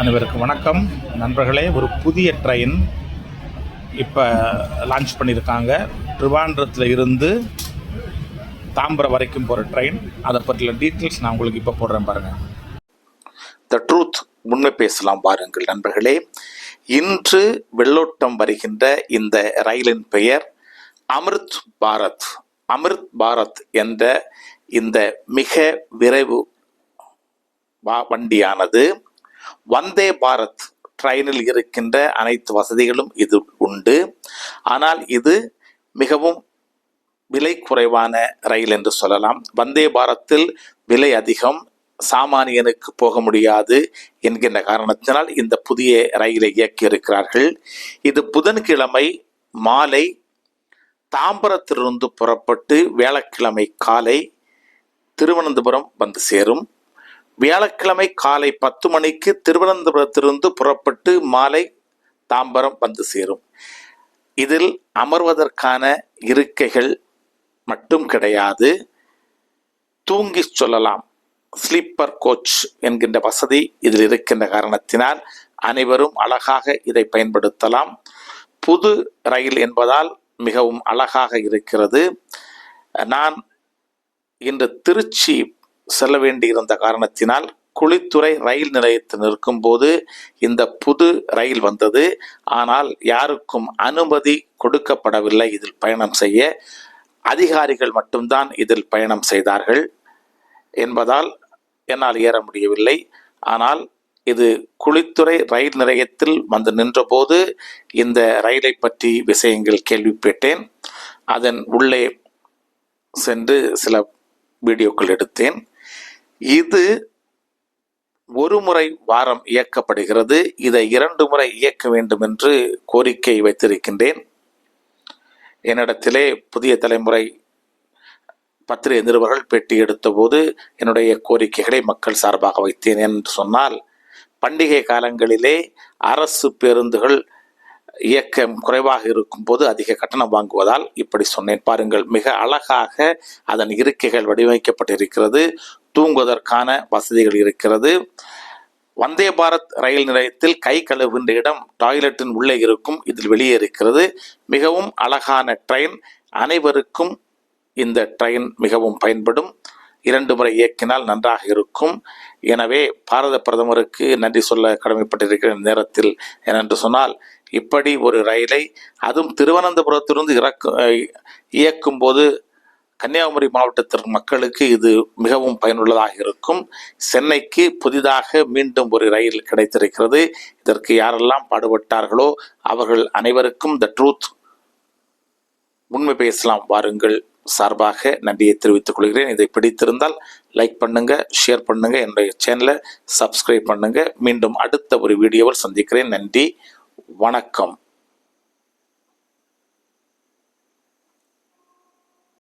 அனைவருக்கும் வணக்கம். நண்பர்களே ஒரு புதிய ட்ரெயின் இப்போ லான்ச் பண்ணியிருக்காங்க. ட்ரிவாண்டத்தில் இருந்து தாம்பரம் வரைக்கும் போகிற ட்ரெயின் அதை பற்றிய டீட்டெயில்ஸ் நான் உங்களுக்கு இப்போ போடுறேன் பாருங்கள் த ட்ரூத் உண்மை பேசலாம் பாருங்கள் நண்பர்களே. இன்று வெள்ளோட்டம் வருகின்ற இந்த ரயிலின் பெயர் அமிர்த் பாரத். அமிர்த் பாரத் என்ற இந்த மிக விரைவு வண்டியானது வந்தே பாரத் ட்ரெயினில் இருக்கின்ற அனைத்து வசதிகளும் இது உண்டு. ஆனால் இது மிகவும் விலை குறைவான ரயில் என்று சொல்லலாம். வந்தே பாரத்தில் விலை அதிகம். சாமானியனுக்கு போக முடியாது என்கின்ற காரணத்தினால் இந்த புதிய ரயிலை இயக்கி இருக்கிறார்கள் இது புதன்கிழமை மாலை தாம்பரத்திலிருந்து புறப்பட்டு வியாழக்கிழமை காலை திருவனந்தபுரம் வந்து சேரும். வியாழக்கிழமை காலை பத்து மணிக்கு திருவனந்தபுரத்திலிருந்து புறப்பட்டு மாலை தாம்பரம் வந்து சேரும். இதில் அமர்வதற்கான இருக்கைகள் மட்டும் கிடையாது. தூங்கி சொல்லலாம். ஸ்லீப்பர் கோச் என்கின்ற வசதி இதில் இருக்கின்ற காரணத்தினால் அனைவரும் அழகாக இதை பயன்படுத்தலாம். புது ரயில் என்பதால் மிகவும் அழகாக இருக்கிறது. நான் இன்று திருச்சி செல்ல வேண்டியிருந்த காரணத்தினால் குளித்துறை ரயில் நிலையத்தில் நிற்கும்போது இந்த புது ரயில் வந்தது. ஆனால் யாருக்கும் அனுமதி கொடுக்கப்படவில்லை. இதில் பயணம் செய்ய அதிகாரிகள் மட்டும்தான் இதில் பயணம் செய்தார்கள் என்பதால் என்னால் ஏற முடியவில்லை. ஆனால் இது குளித்துறை ரயில் நிலையத்தில் வந்து நின்றபோது இந்த ரயிலை பற்றி விஷயங்கள் கேள்விப்பட்டேன். அதன் உள்ளே சென்று சில வீடியோக்கள் எடுத்தேன். இது ஒரு முறை வாரம் இயக்கப்படுகிறது. இதை இரண்டு முறை இயக்க வேண்டும் என்று கோரிக்கை வைத்திருக்கின்றேன். என்னிடத்திலே புதிய தலைமுறை பத்திரிகை நிருபர்கள் பேட்டி எடுத்தபோது என்னுடைய கோரிக்கைகளை மக்கள் சார்பாக வைத்தேன் என்று சொன்னால் பண்டிகை காலங்களிலே அரசு பேருந்துகள் இயக்கம் குறைவாக இருக்கும்போது அதிக கட்டணம் வாங்குவதால் இப்படி சொன்னேன். பாருங்கள் மிக அழகாக அதன் இருக்கைகள் வடிவமைக்கப்பட்டிருக்கிறது. தூங்குவதற்கான வசதிகள் இருக்கிறது. வந்தே பாரத் ரயில் நிலையத்தில் கை கழுவுகின்ற இடம் டாய்லெட்டின் உள்ளே இருக்கும் இதில் வெளியே இருக்கிறது. மிகவும் அழகான ட்ரெயின் அனைவருக்கும் இந்த ட்ரெயின் மிகவும் பயன்படும். இரண்டு முறை இயக்கினால் நன்றாக இருக்கும். எனவே பாரத பிரதமருக்கு நன்றி சொல்ல கடமைப்பட்டிருக்கிற நேரத்தில் ஏனென்று சொன்னால் இப்படி ஒரு ரயிலை அதுவும் திருவனந்தபுரத்திலிருந்து இறக்கு இயக்கும் போது கன்னியாகுமரி மாவட்டத்தின் மக்களுக்கு இது மிகவும் பயனுள்ளதாக இருக்கும். சென்னைக்கு புதிதாக மீண்டும் ஒரு ரயில் கிடைத்திருக்கிறது. இதற்கு யாரெல்லாம் பாடுபட்டார்களோ அவர்கள் அனைவருக்கும் த ட்ரூத் உண்மை பேசலாம் வாருங்கள். சார்பாக நன்றியை தெரிவித்துக் கொள்கிறேன். இதை பிடித்திருந்தால் லைக் பண்ணுங்க ஷேர் பண்ணுங்க. என்னுடைய சேனலை சப்ஸ்கிரைப் பண்ணுங்க. மீண்டும் அடுத்த ஒரு வீடியோவில் சந்திக்கிறேன். நன்றி. வணக்கம்.